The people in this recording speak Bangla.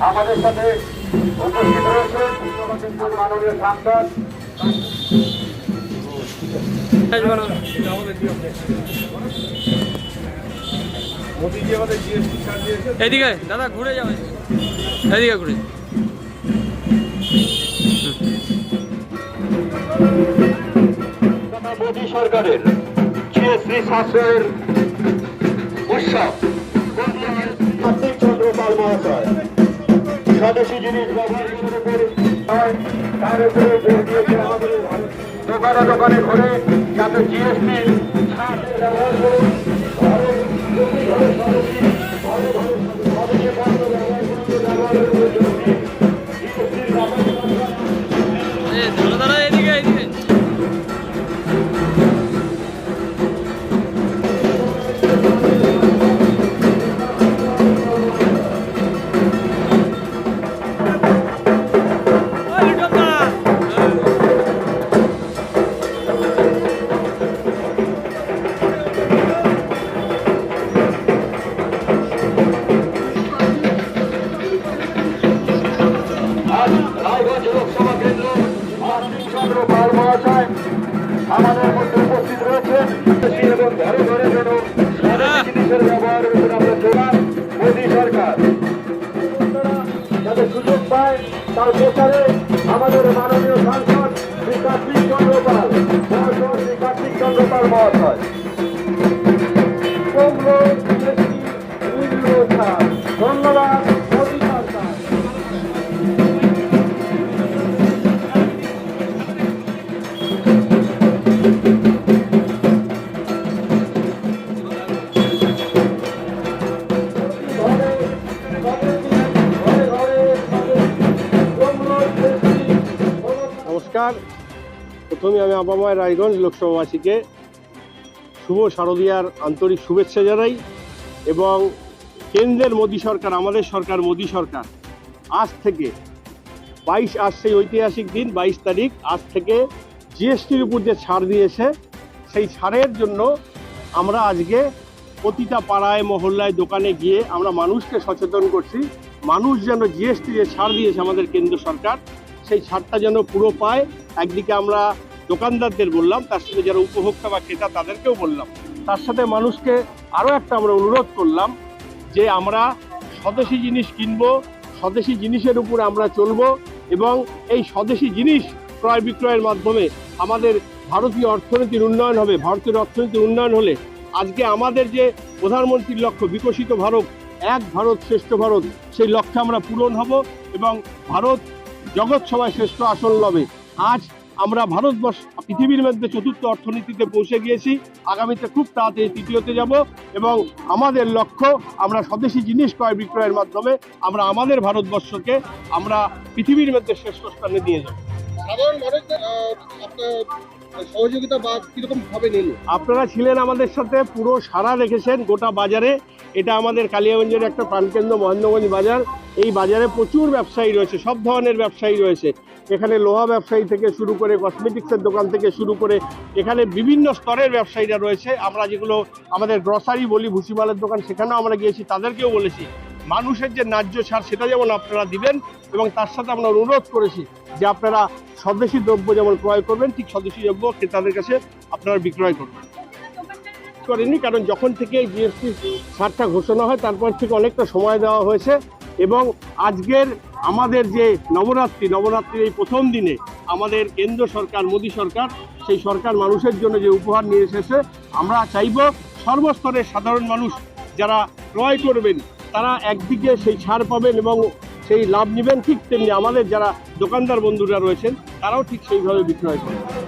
আমাদের সাথে উপস্থিত রয়েছেন মাননীয় সাংসদ। এদিকে দাদা ঘুরে যাবে এদিকে। ঘুরে। মোদী সরকারের জিএসটি সাশ্রয়ের উৎসব। স্বদেশী জিনিস ব্যবহার শুরু করে তার উপরে জোর দিয়েছে আমাদের দোকানে দোকানে ঘুরে যাতে জিএসটি ছাড় ব্যবহার করুন মহাশয় আমাদের মধ্যে উপস্থিত রয়েছেন এবং ঘরে ঘরে যেন জিনিসের ব্যবহারের উপর আমরা জোগান মোদী সরকার। যাতে সুযোগ পায় তার প্রচারে আমাদের মাননীয় সাংসদ শ্রী কার্তিক চন্দ্রপাল। শ্রী কার্তিক চন্দ্রপাল মহাশয়। নমস্কার। প্রথমে আমি আবামায় রায়গঞ্জ লোকসভাবাসীকে শুভ শারদীয়ার আন্তরিক শুভেচ্ছা জানাই এবং কেন্দ্রের মোদী সরকার, আমাদের সরকার, মোদী সরকার, আজ থেকে বাইশ, আজ সেই ঐতিহাসিক দিন, বাইশ তারিখ, আজ থেকে জিএসটির উপর যে ছাড় দিয়েছে, সেই ছাড়ের জন্য আমরা আজকে প্রতিটা পাড়ায়, মহল্লায়, দোকানে গিয়ে আমরা মানুষকে সচেতন করছি। মানুষ যেন জিএসটি যে ছাড় দিয়েছে আমাদের কেন্দ্র সরকার সেই ছাড়টা যেন পুরো পায়, একদিকে আমরা দোকানদারদের বললাম, তার সাথে যারা উপভোক্তা বা ক্রেতা তাদেরকেও বললাম। তার সাথে মানুষকে আরও একটা আমরা অনুরোধ করলাম যে আমরা স্বদেশি জিনিস কিনবো, স্বদেশি জিনিসের উপর আমরা চলবো এবং এই স্বদেশি জিনিস ক্রয় বিক্রয়ের মাধ্যমে আমাদের ভারতীয় অর্থনীতির উন্নয়ন হবে ভারতীয় অর্থনীতির উন্নয়ন হলে আজকে আমাদের যে প্রধানমন্ত্রীর লক্ষ্য, বিকশিত ভারত, এক ভারত শ্রেষ্ঠ ভারত, সেই লক্ষ্যে আমরা পূরণ হব এবং ভারত জগৎ সভায় শ্রেষ্ঠ আসন লবে। আজ আমরা ভারতবর্ষ, পৃথিবীর মধ্যে চতুর্থ অর্থনীতিতে পৌঁছে গিয়েছি। আগামীতে খুব তাড়াতাড়ি তৃতীয়তে যাব এবং আমাদের লক্ষ্য, আমরা স্বদেশি জিনিস ক্রয় বিক্রয়ের মাধ্যমে আমরা আমাদের ভারতবর্ষকে আমরা পৃথিবীর মধ্যে শ্রেষ্ঠ স্থানে নিয়ে যাব। সাধারণ সহযোগিতা কীরকম ভাবে নিল? আপনারা ছিলেন আমাদের সাথে, পুরো সারা রেখেছেন গোটা বাজারে। এটা আমাদের কালিয়াগঞ্জের একটা প্রাণকেন্দ্র, মহেন্দ্রগঞ্জ বাজার। এই বাজারে প্রচুর ব্যবসায়ী রয়েছে, সব ধরনের ব্যবসায়ী রয়েছে। এখানে লোহা ব্যবসায়ী থেকে শুরু করে, কসমেটিক্সের দোকান থেকে শুরু করে, এখানে বিভিন্ন স্তরের ব্যবসায়ীরা রয়েছে। আমরা যেগুলো আমাদের গ্রসারি বলি, ভুসিমালের দোকান, সেখানেও আমরা গিয়েছি, তাদেরকেও বলেছি। মানুষের যে ন্যায্য সার, সেটা যেমন আপনারা দিবেন এবং তার সাথে আমরা অনুরোধ করেছি যে আপনারা স্বদেশি দ্রব্য যেমন ক্রয় করবেন, ঠিক স্বদেশি দ্রব্য ক্রেতাদের কাছে আপনারা বিক্রয় করবেন। করেনি কারণ যখন থেকে এই জিএসটি ছাড়টা ঘোষণা হয়, তারপর থেকে অনেকটা সময় দেওয়া হয়েছে এবং আজকের আমাদের যে নবরাত্রি, নবরাত্রির এই প্রথম দিনে আমাদের কেন্দ্র সরকার, মোদী সরকার, সেই সরকার মানুষের জন্য যে উপহার নিয়ে এসেছে, আমরা চাইব সর্বস্তরের সাধারণ মানুষ যারা ক্রয় করবেন তারা একদিকে সেই ছাড় পাবেন এবং সেই লাভ নেবেন, ঠিক তেমনি আমাদের যারা দোকানদার বন্ধুরা রয়েছেন, তারাও ঠিক সেইভাবে বিক্রয় করবেন।